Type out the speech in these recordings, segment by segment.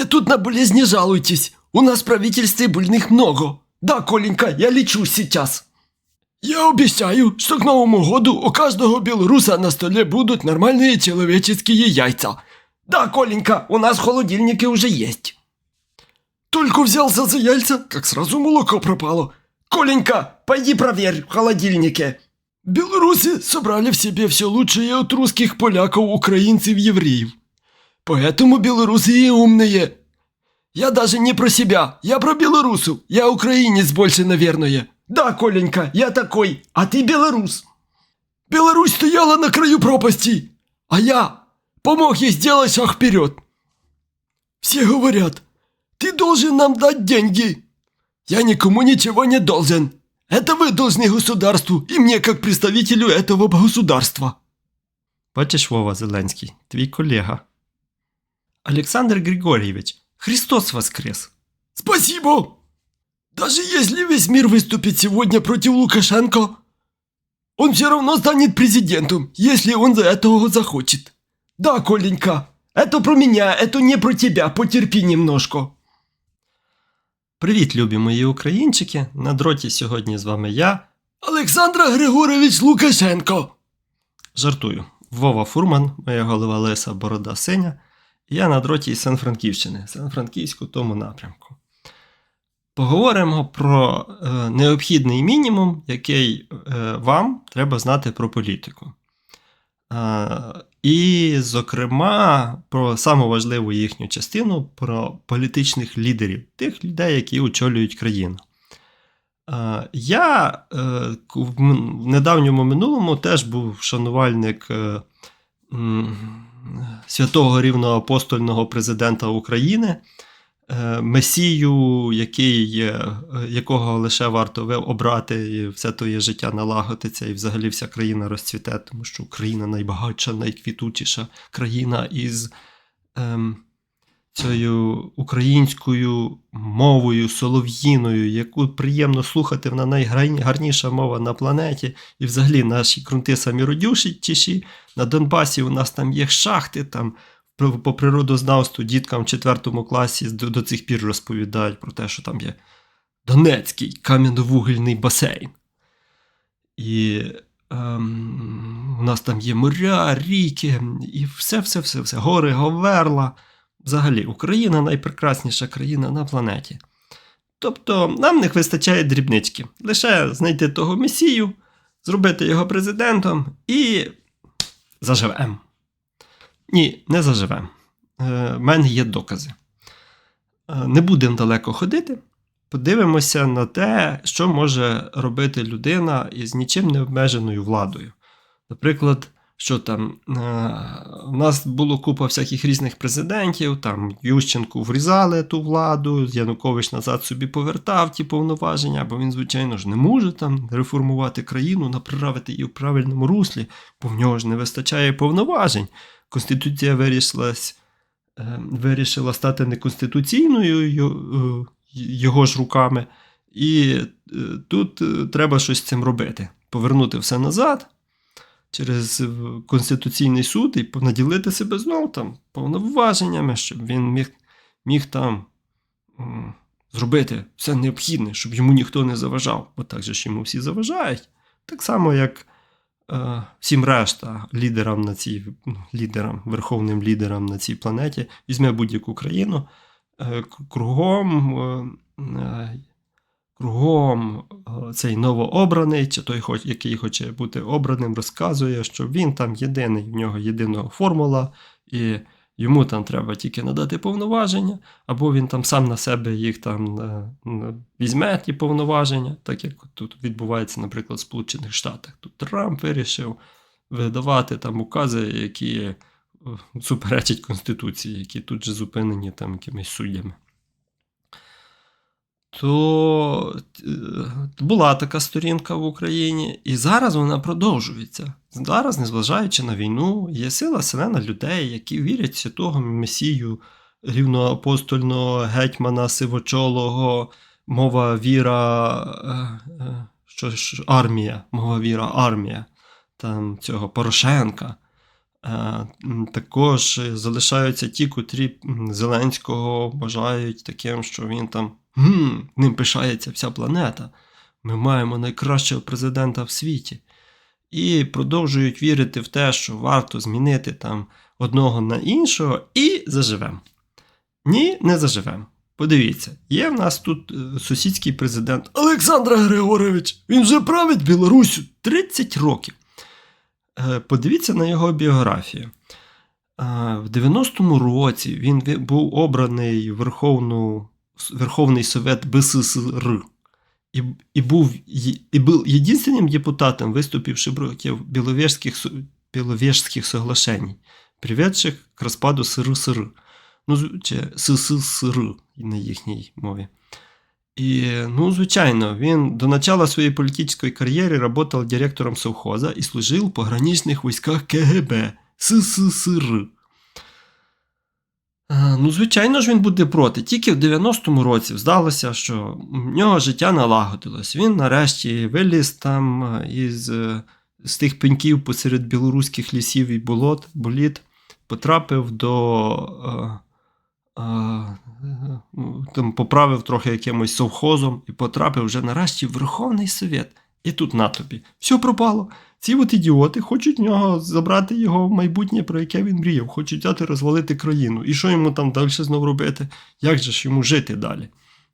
мне тут на болезни жалуйтесь. У нас в правительстве больных много. Да, Коленька, я лечусь сейчас. Я обещаю, что к Новому году у каждого белоруса на столе будут нормальные человеческие яйца. Да, Коленька, у нас в холодильнике уже есть. Только взялся за яйца, как сразу молоко пропало. Коленька, пойди проверь в холодильнике. Белорусы собрали в себе все лучшее от русских поляков, украинцев, евреев. Поэтому белорусы и умные. Я даже не про себя, я про белорусов. Я украинец больше, наверное. Да, Коленька, я такой, а ты белорус. Беларусь стояла на краю пропасти, а я помог ей сделать шаг вперед. Все говорят, ты должен нам дать деньги. Я никому ничего не должен. Это вы должны государству и мне как представителю этого государства. Бачиш, Вова Зеленський, твій колега. Олександр Григорьевич, Христос воскрес! Спасибо! Даже если весь мир выступит сегодня против Лукашенко, он все равно станет президентом, если он за этого захочет. Да, Коленька, это про меня, это не про тебя, потерпи немножко. Привіт, любі мої українчики! На дроті сьогодні з вами я. Олександра Григорович Лукашенко. Жартую. Вова Фурман, моя голова Леса Борода Синя. Я на дроті із Сан-Франківщини, Сан-Франківську тому напрямку. Поговоримо про е, необхідний мінімум, який е, вам треба знати про політику. Е, і, зокрема, про саму важливу їхню частину про політичних лідерів, тих людей, які очолюють країну. Я в недавньому минулому теж був шанувальник святого рівноапостольного президента України, е, месію, який, е, якого лише варто обрати, і все твоє життя налагодиться, і взагалі вся країна розцвіте, тому що Україна найбагатша, найквітучіша країна із ем, цією українською мовою, солов'їною, яку приємно слухати, вона найгарніша мова на планеті. І взагалі наші ґрунти самі родючіші. На Донбасі у нас там є шахти, там по природознавству діткам в 4 класі до, до цих пір розповідають про те, що там є Донецький кам'яновугільний басейн. І ем, у нас там є моря, ріки, і все, все, все, все. Гори, Говерла. Взагалі, Україна найпрекрасніша країна на планеті. Тобто, нам не вистачає дрібнички. Лише знайти того месію, зробити його президентом і заживемо. Ні, не заживемо. Е, в мене є докази. Е, не будемо далеко ходити. Подивимося на те, що може робити людина із нічим не обмеженою владою. Наприклад, що там е, у нас було купа всяких різних президентів, там Ющенку врізали ту владу, Янукович назад собі повертав ті повноваження, бо він, звичайно ж, не може там реформувати країну, направити її в правильному руслі, бо в нього ж не вистачає повноважень. Конституція вирішилась, е, вирішила стати неконституційною е, його ж руками. І е, тут е, треба щось з цим робити. Повернути все назад через е, Конституційний суд і наділити себе знову там повноваженнями, щоб він міг, міг там зробити все необхідне, щоб йому ніхто не заважав. Бо так же ж йому всі заважають. Так само, як е, всім решта лідерам на цій ну, лідерам, верховним лідерам на цій планеті, візьме будь-яку країну, е, кругом. е, е, Кругом е, цей новообраний, чи той, який хоче бути обраним, розказує, що він там єдиний, в нього єдина формула, і йому там треба тільки надати повноваження, або він там сам на себе їх там е, візьме ті повноваження, так як тут відбувається, наприклад, в Сполучених Штатах. Тут Трамп вирішив видавати там укази, які е, суперечать Конституції, які тут же зупинені там якимись суддями то е, була така сторінка в Україні, і зараз вона продовжується. Зараз, незважаючи на війну, є сила селена людей, які вірять в святого Месію, рівноапостольного гетьмана сивочолого, мова віра, е, е, що ж, армія, мова віра, армія там, цього Порошенка. Також залишаються ті, котрі Зеленського вважають таким, що він там «Гм, ним пишається вся планета. Ми маємо найкращого президента в світі. І продовжують вірити в те, що варто змінити там одного на іншого, і заживемо. Ні, не заживемо. Подивіться, є в нас тут е, сусідський президент Олександр Григорович, він вже править Білоруссю. 30 років. Е, Подивіться на його біографію. Е, В 90-му році він був обраний Верховну, Верховний Совет БССР і, і, був, і був єдинственним депутатом, виступивши проти Біловежських, со- Біловежських соглашень, приведших к розпаду СРСР. Ну, чи СССР на їхній мові. І, ну, звичайно, він до начала своєї політичної кар'єри працював директором совхоза і служив в пограничних військах КГБ СССР. Е, Ну, звичайно ж, він буде проти. Тільки в 90-му році здалося, що в нього життя налагодилось. Він нарешті виліз там е, із е, з тих пеньків посеред білоруських лісів і болот, боліт, потрапив до. Е, е, там поправив трохи якимось совхозом і потрапив вже нарешті в Верховний Совет. І тут на тобі. Все пропало. Ці от ідіоти хочуть в нього забрати його майбутнє, про яке він мріяв, хочуть взяти розвалити країну. І що йому там далі знову робити? Як же ж йому жити далі?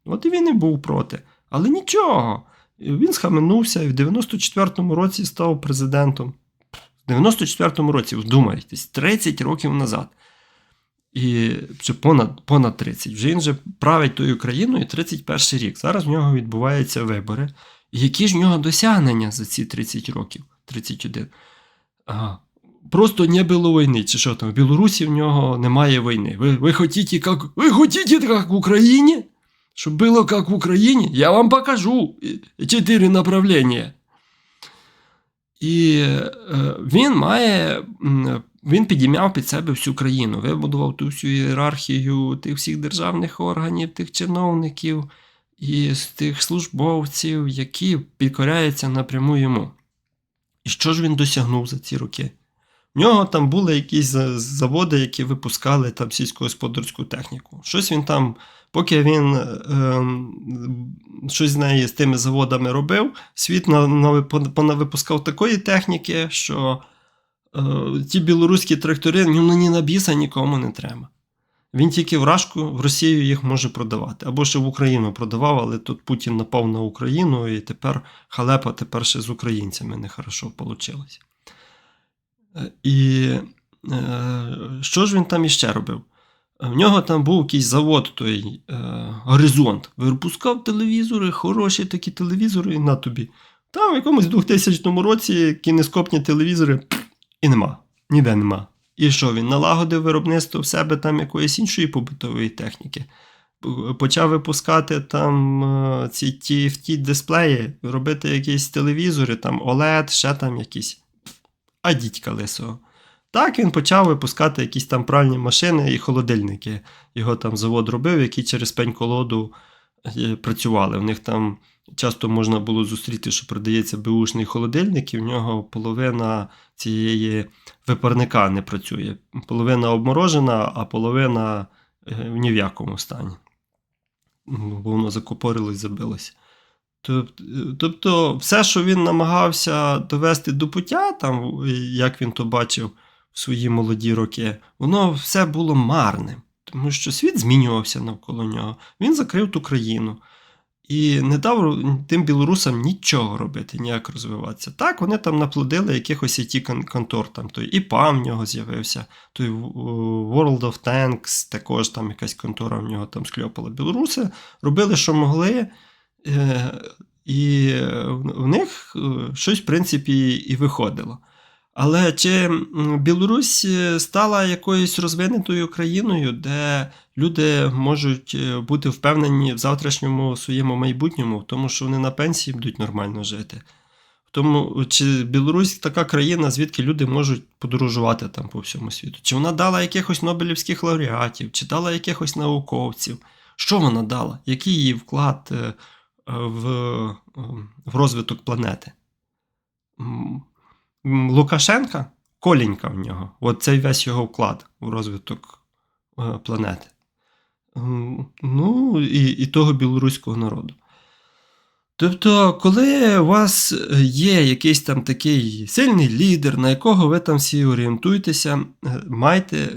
От і він і був проти. Але нічого. Він схаменувся і в 94-му році став президентом. В 94-му році, вдумайтесь, 30 років назад. І чи понад, понад 30. Вже він же править тою країною 31 рік. Зараз в нього відбуваються вибори. І які ж в нього досягнення за ці 30 років? 31. Ага. Просто не було війни. Чи що там? В Білорусі в нього немає війни. Ви, ви хотите, как, ви хотите, как в Україні? Щоб було як в Україні? Я вам покажу чотири направлення. І е, він має. Він підіймав під себе всю країну, вибудував ту всю ієрархію тих всіх державних органів, тих чиновників і тих службовців, які підкоряються напряму йому. І що ж він досягнув за ці роки? В нього там були якісь заводи, які випускали там сільськогосподарську техніку. Щось він там, поки він ем, щось з неї з тими заводами робив, світ на, на, понавипускав такої техніки, що е, ті білоруські трактори ну, ні на біса нікому не треба. Він тільки в Рашку, в Росію їх може продавати. Або ще в Україну продавав, але тут Путін напав на Україну, і тепер халепа тепер ще з українцями нехорошо вийшло. І е, що ж він там іще робив? В нього там був якийсь завод, той е, горизонт. Випускав телевізори, хороші такі телевізори і на тобі. Там в якомусь 2000 році кінескопні телевізори і нема. Ніде нема. І що він налагодив виробництво в себе там якоїсь іншої побутової техніки. Почав випускати там е, ці TFT дисплеї, робити якісь телевізори, там OLED, ще там якісь. А дідька лисого. Так він почав випускати якісь там пральні машини і холодильники. Його там завод робив, які через пень-колоду е, працювали. В них там часто можна було зустріти, що продається беушний холодильник, і в нього половина цієї випарника не працює. Половина обморожена, а половина е, ні в якому стані. Бо воно закупорилось, забилось. Тобто, все, що він намагався довести до пуття, там, як він то бачив в свої молоді роки, воно все було марним. Тому що світ змінювався навколо нього. Він закрив ту країну і не дав тим білорусам нічого робити, ніяк розвиватися. Так, вони там наплодили якихось it контор, там той ІПАМ в нього з'явився, той World of Tanks, також там якась контора в нього там скльопала. Білоруси робили, що могли. Е, І в них е, щось, в принципі, і виходило. Але чи Білорусь е, стала якоюсь розвинутою країною, де люди можуть е, бути впевнені в завтрашньому своєму майбутньому, в тому, що вони на пенсії будуть нормально жити? Тому, чи Білорусь така країна, звідки люди можуть подорожувати там по всьому світу? Чи вона дала якихось Нобелівських лауреатів, чи дала якихось науковців? Що вона дала? Який її вклад е, в, в розвиток планети? Лукашенка? колінька в нього. От цей весь його вклад у розвиток е, планети. Ну, і, і того білоруського народу. Тобто, коли у вас є якийсь там такий сильний лідер, на якого ви там всі орієнтуєтеся, е, майте е,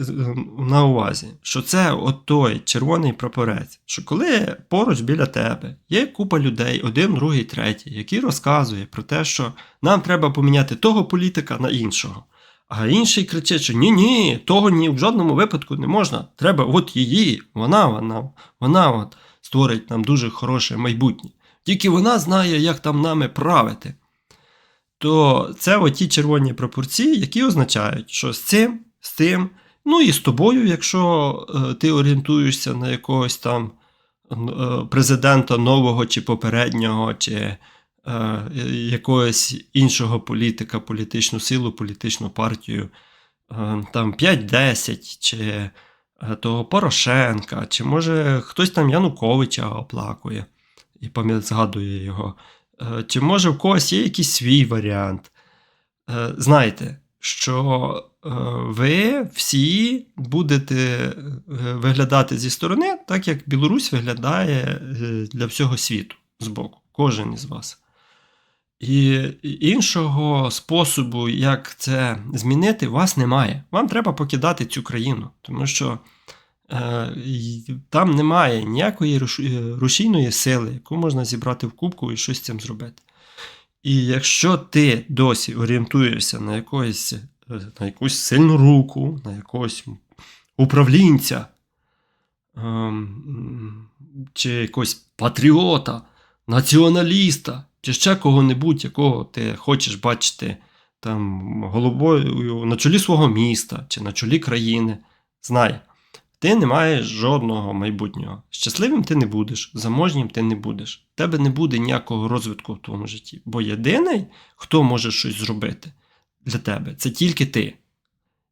на увазі, що це от той червоний прапорець, що коли поруч біля тебе є купа людей, один, другий, третій, який розказує про те, що нам треба поміняти того політика на іншого. А інший кричить, що ні, ні, того ні в жодному випадку не можна. Треба от її, вона, вона, вона от створить нам дуже хороше майбутнє. Тільки вона знає, як там нами правити. То це оті червоні пропорції, які означають, що з цим, з тим, ну і з тобою, якщо е, ти орієнтуєшся на якогось там е, президента нового чи попереднього, чи е, якогось іншого політика, політичну силу, політичну партію, там 5-10, чи того Порошенка, чи може хтось там Януковича оплакує і пам'ят згадує його. Е, Чи може в когось є якийсь свій варіант? Е, Знайте, що е, ви всі будете виглядати зі сторони, так як Білорусь виглядає для всього світу збоку, кожен із вас. І іншого способу, як це змінити, у вас немає. Вам треба покидати цю країну, тому що там немає ніякої е, рушійної сили, яку можна зібрати в кубку і щось з цим зробити. І якщо ти досі орієнтуєшся на, якоїсь, е, на якусь сильну руку, на якогось управлінця ем, чи якогось патріота, націоналіста, чи ще кого-небудь, якого ти хочеш бачити там головою на чолі свого міста чи на чолі країни, знай, ти не маєш жодного майбутнього. Щасливим ти не будеш, заможнім ти не будеш. В тебе не буде ніякого розвитку в твоєму житті. Бо єдиний, хто може щось зробити для тебе, це тільки ти.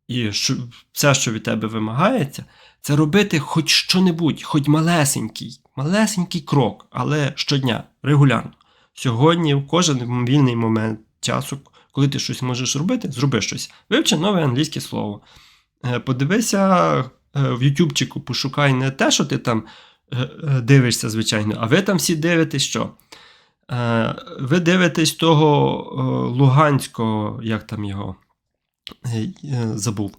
І що, все, що від тебе вимагається, це робити хоч що-небудь, хоч малесенький, малесенький крок, але щодня, регулярно. Сьогодні, в кожен вільний момент часу, коли ти щось можеш робити, зроби щось. Вивчи нове англійське слово. Е, Подивися в Ютубчику, пошукай не те, що ти там е, е, дивишся, звичайно, а ви там всі дивитесь що? Е, Ви дивитесь того е, Луганського, як там його е, е, забув.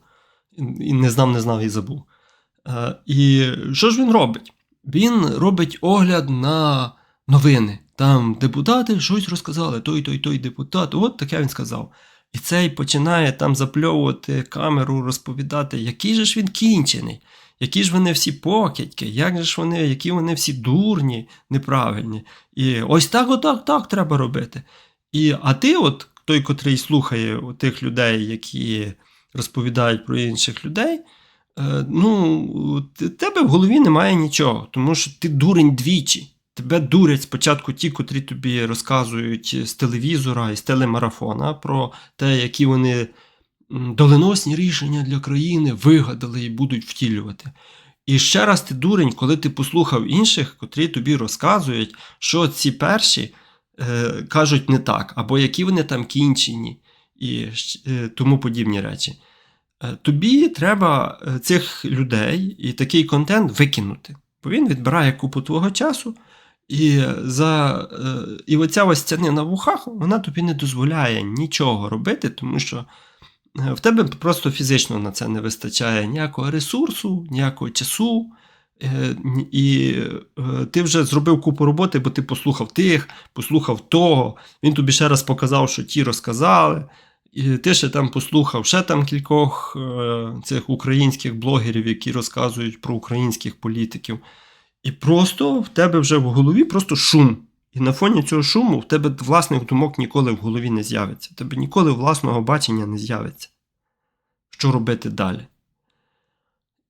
І не знав, не знав і забув. Е, І що ж він робить? Він робить огляд на новини. Там депутати щось розказали, той, той, той депутат, от таке він сказав. І цей починає там запльовувати камеру, розповідати, який же ж він кінчений, які ж вони всі покидьки, як же ж вони, які вони всі дурні, неправильні. І ось так, отак, так треба робити. І, а ти, от той, котрий слухає тих людей, які розповідають про інших людей, е, ну, т- тебе в голові немає нічого, тому що ти дурень двічі. Тебе дурять спочатку ті, котрі тобі розказують з телевізора і з телемарафона про те, які вони доленосні рішення для країни вигадали і будуть втілювати. І ще раз ти дурень, коли ти послухав інших, котрі тобі розказують, що ці перші е, кажуть не так, або які вони там кінчені, і е, тому подібні речі. Е, Тобі треба е, цих людей і такий контент викинути, бо він відбирає купу твого часу. І, за, е, і оця ось стянина в ухах, вона тобі не дозволяє нічого робити, тому що е, в тебе просто фізично на це не вистачає ніякого ресурсу, ніякого часу. е, І ти вже зробив купу роботи, бо ти послухав тих, послухав того. Він тобі ще раз показав, що ті розказали. І ти ще там послухав ще там кількох цих українських блогерів, які розказують про українських політиків. І просто в тебе вже в голові просто шум. І на фоні цього шуму в тебе власних думок ніколи в голові не з'явиться. Тебе ніколи власного бачення не з'явиться. Що робити далі?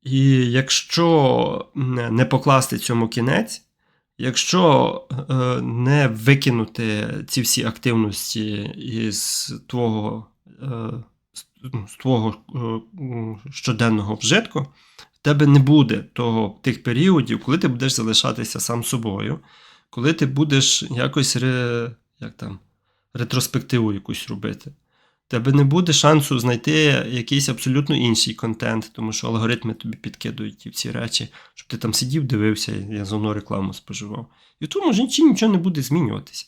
І якщо не покласти цьому кінець, якщо е, не викинути ці всі активності із твого, е, з, ну, твого е, щоденного вжитку, тебе не буде того, тих періодів, коли ти будеш залишатися сам собою, коли ти будеш якось ре, як там, ретроспективу якусь робити. тебе не буде шансу знайти якийсь абсолютно інший контент, тому що алгоритми тобі підкидують ті всі речі, щоб ти там сидів, дивився, я зону рекламу споживав. І в тому ж нічого, не буде змінюватися.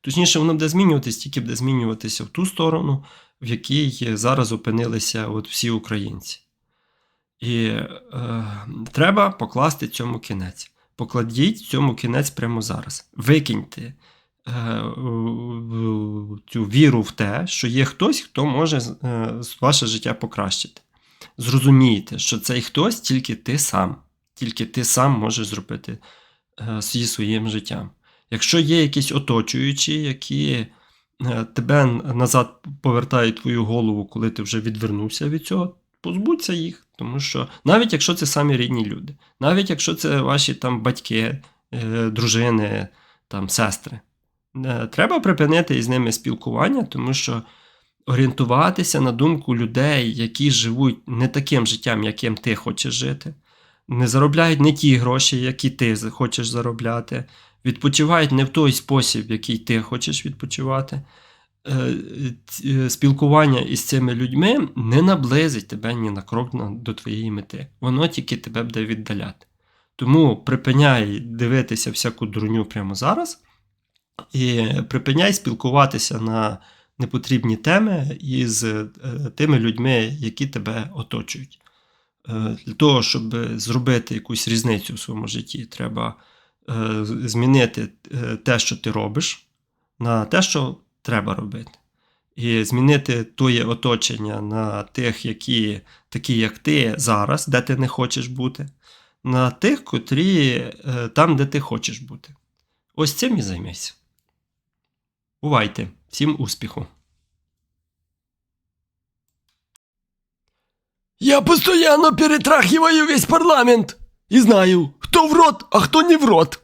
Точніше, воно буде змінюватись, тільки буде змінюватися в ту сторону, в якій зараз опинилися от всі українці. І е, треба покласти цьому кінець. Покладіть цьому кінець прямо зараз. Викиньте е, цю віру в те, що є хтось, хто може е, ваше життя покращити. Зрозумійте, що цей хтось тільки ти сам. Тільки ти сам можеш зробити е, зі своїм життям. Якщо є якісь оточуючі, які е, тебе назад повертають твою голову, коли ти вже відвернувся від цього, позбудься їх. Тому що навіть якщо це самі рідні люди, навіть якщо це ваші там батьки, е, дружини, там, сестри, е, треба припинити із ними спілкування, тому що орієнтуватися на думку людей, які живуть не таким життям, яким ти хочеш жити, не заробляють не ті гроші, які ти хочеш заробляти, відпочивають не в той спосіб, який ти хочеш відпочивати. Е, ц- Спілкування із цими людьми не наблизить тебе ні на крок до твоєї мети. Воно тільки тебе буде віддаляти. Тому припиняй дивитися всяку дурню прямо зараз і припиняй спілкуватися на непотрібні теми із е, тими людьми, які тебе оточують. Е, Для того, щоб зробити якусь різницю в своєму житті, треба е, змінити е, те, що ти робиш, на те, що треба робити. І змінити твоє оточення на тих, які такі, як ти зараз, де ти не хочеш бути, на тих, котрі е, там, де ти хочеш бути. Ось цим і займайся. Бувайте! Всім успіху! Я постоянно перетрахиваю весь парламент. И знаю, кто в рот, а кто не в рот.